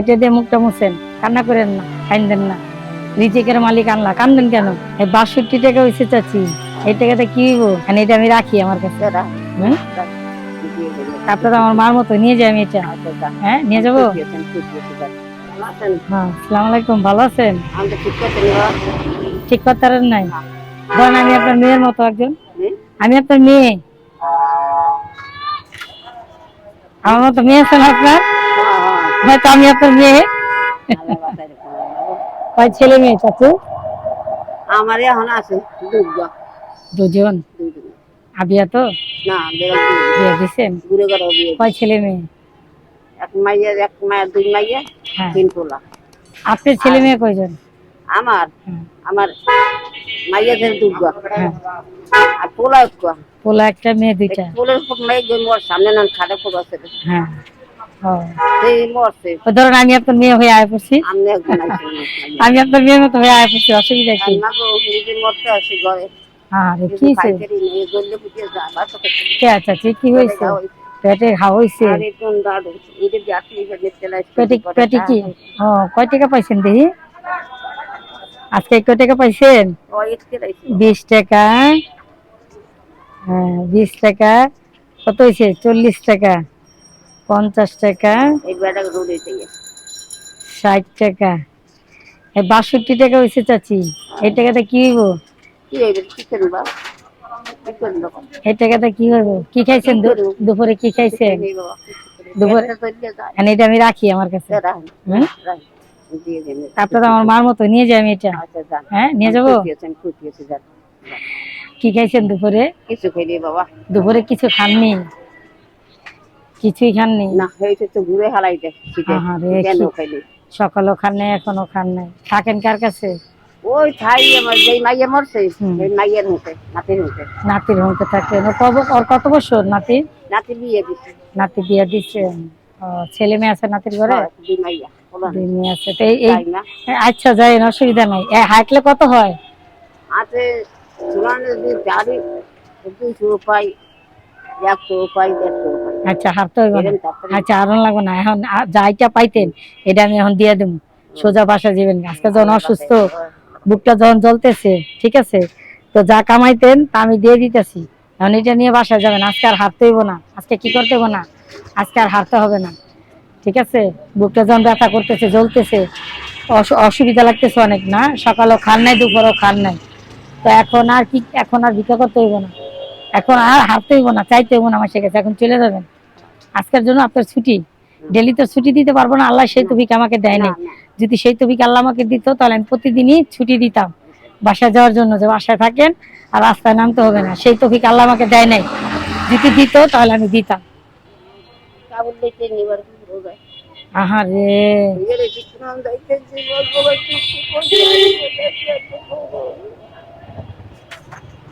এটা দিয়ে মুখটা মুছেন। কান্না করেন না কান্দেন না। রিজিকের মালিক আনলা? কান্দেন কেন? এই বাষট্টি টাকা হয়েছে চাচি। এই টাকাটা কি হইব? এটা আমি রাখি আমার কাছে। আমার মার মতো নিয়ে যাই আমি এটা। হ্যাঁ নিয়ে যাব? হ্যাঁ সালাম আলাইকুম ভালো আছেন? ঠিক করতে পারেন নাই। ধরেন আমি আপনার মেয়ের মতো একজন। আমি আপনার মেয়ে। আমার মতো মেয়ে আছেন আপনার? হয়তো আমি আপনার মেয়ে। কয় ছেলে মেয়ে চাচু? আমার এখন আছে দুজন আবিয়া তো? না বিয়ে দিছেন? কয় ছেলে মেয়ে? এক মাইয়া এক দুই মাইয়া হ্যাঁ। তিন পোলা। আপনার ছেলে মেয়ে কয়জন? আমার? হ্যাঁ, আমার মাইয়াদের দুর্গা হ্যাঁ। আর পোলা পোলা একটা মেয়ে দুইটা। পোলের গই সামনে না খাটে আছে হ্যাঁ। ধরুন আমি আপনার মেয়ে হয়ে আয় পড়ছি। আমি আপনার মেয়ের মতো হয়ে আয় পড়ছি অসুবিধা কি? আরে কি আচ্ছা আচ্ছা, কি হয়েছে? পেটে ঘা হয়েছে। পেটে পেটে কি? কয় টাকা পাইছেন দেখি আজকে কয় টাকা পাইছেন? বিশ টাকা। হ্যাঁ বিশ টাকা। কত হয়েছে? চল্লিশ টাকা। পঞ্চাশ টাকা। ষাট টাকা। বাষট্টি টাকা হয়েছে চাচি। এই টাকাটা কি হইব? এই টাকাটা কি হইব? কি খাইছেন? দুপুরে কি খাইছেন? দুপুরে আর এটা আমি রাখি আমার কাছে? তারপরে আমার মার মতো নিয়ে যাই আমি এটা হ্যাঁ নিয়ে যাব? কি খাইছেন দুপুরে? কিছু খাইলি বাবা। দুপুরে কিছু খাননি। কিছুই খাননি না হয়েছে তো ঘুরে হালাই দেয় শীতে আহারে, কেন কি- খাইলি? সকালও খান নাই এখনও খান নাই। থাকেন কার কাছে? ওই আমার যেই মাইয়া মরছে সেই মাইয়ের মুখে নাতির মুখে। নাতির ও কব- ওর কত বছর নাতি? নাতি বিয়ে দিছে। নাতি বিয়ে ছেলে মেয়ে আছে নাতির ঘরে? হ্যাঁ, দুই মাইয়া দুই মেয়ে আছে। তো এই- আচ্ছা যাই অসুবিধা নাই। হাঁটলে কত হয়? আছে দুইশো রুপাই একশো রুপাই দেড়শো রুপাই। আচ্ছা হাঁটতে হইব না। আচ্ছা আরন লাগবে না এখন যাইটা পাইতেন এটা আমি এখন দিয়ে দেবো সোজা বাসা যাবেন আজকে যখন অসুস্থ বুকটা যখন জ্বলতেছে ঠিক আছে? তো যা কামাইতেন তা আমি দিয়ে দিতেছি। এখন এটা নিয়ে বাসায় যাবেন আজকে আর হারতে হইব না। আজকে কি করতে হইব না? আজকে আর হারতে হবে না। ঠিক আছে? বুকটা যখন ব্যথা করতেছে জ্বলতেছে অসু- অসুবিধা লাগতেছে অনেক না? সকালেও খান নাই দুপুরেও খান নাই। তো এখন আর কি এখন আর ভিক্ষা করতে হইব না। এখন আর হারতে হইব না চাইতে হইব না আমার কাছে এখন চলে যাবেন। আজকের জন্য আপনার ছুটি। ডেলি তো ছুটি দিতে পারব না আল্লাহ সেই তবিক আমাকে দেয় নাই না, না। যদি সেই তবিক আল্লাহ আমাকে দিত তাহলে আমি প্রতিদিনই ছুটি দিতাম। বাসায় যাওয়ার জন্য যে বাসায় থাকেন আর রাস্তায় নামতে হবে না সেই তফিক আল্লাহ আমাকে দেয় নাই যদি দিত তাহলে আমি দিতাম। আহারে।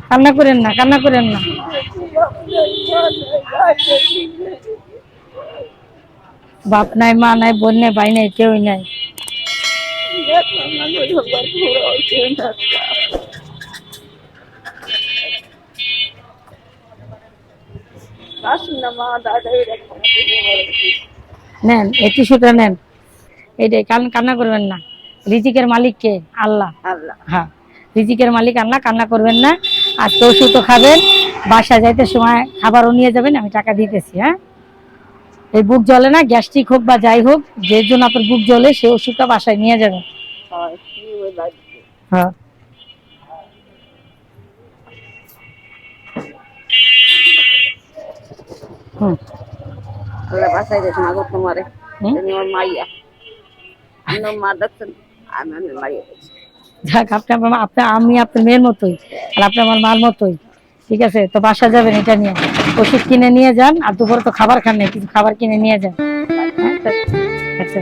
কান্না করেন না কান্না করেন না। বাপ নাই মা নাই বোন নাই ভাই নাই কেউই নাই। নেন এই টিস্যুটা নেন। এইটাই কান- কান্না করবেন না। রিজিকের মালিক কে? আল্লাহ। আল্লাহ। হ্যাঁ। রিজিকের মালিক আল্লাহ কান্না করবেন না। আজকে ওষুধও খাবেন বাসা যাইতে সময় খাবারও নিয়ে যাবেন আমি টাকা দিতেছি হ্যাঁ? এই বুক জ্বলে না গ্যাস্ট্রিক হোক বা যাই হোক যে জন্য আপনার বুক জ্বলে সেই ওষুধটা বাসায় নিয়ে যাবেন হয় হ্যাঁ। হুম। বাসায় গেছে মাগো তোমারে হুম? আমার মাইয়া। আমার মা দেখছেন আমি আমার মাইয়া যাক আপনি আমার আপনি আমি আপনার মেয়ের মতোই আর আপনি আমার মার মতোই। ঠিক আছে? তো বাসা যাবেন, এটা নিয়ে। ওষুধ কিনে নিয়ে যান, আর দুপুরে তো খাবার খান নেই, কিছু খাবার কিনে নিয়ে যান। আচ্ছা।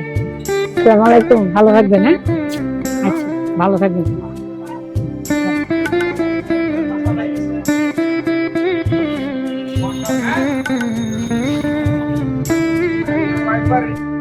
আমার একদম ভালো থাকবেন হ্যাঁ? আচ্ছা ভালো থাকবেন। Bye.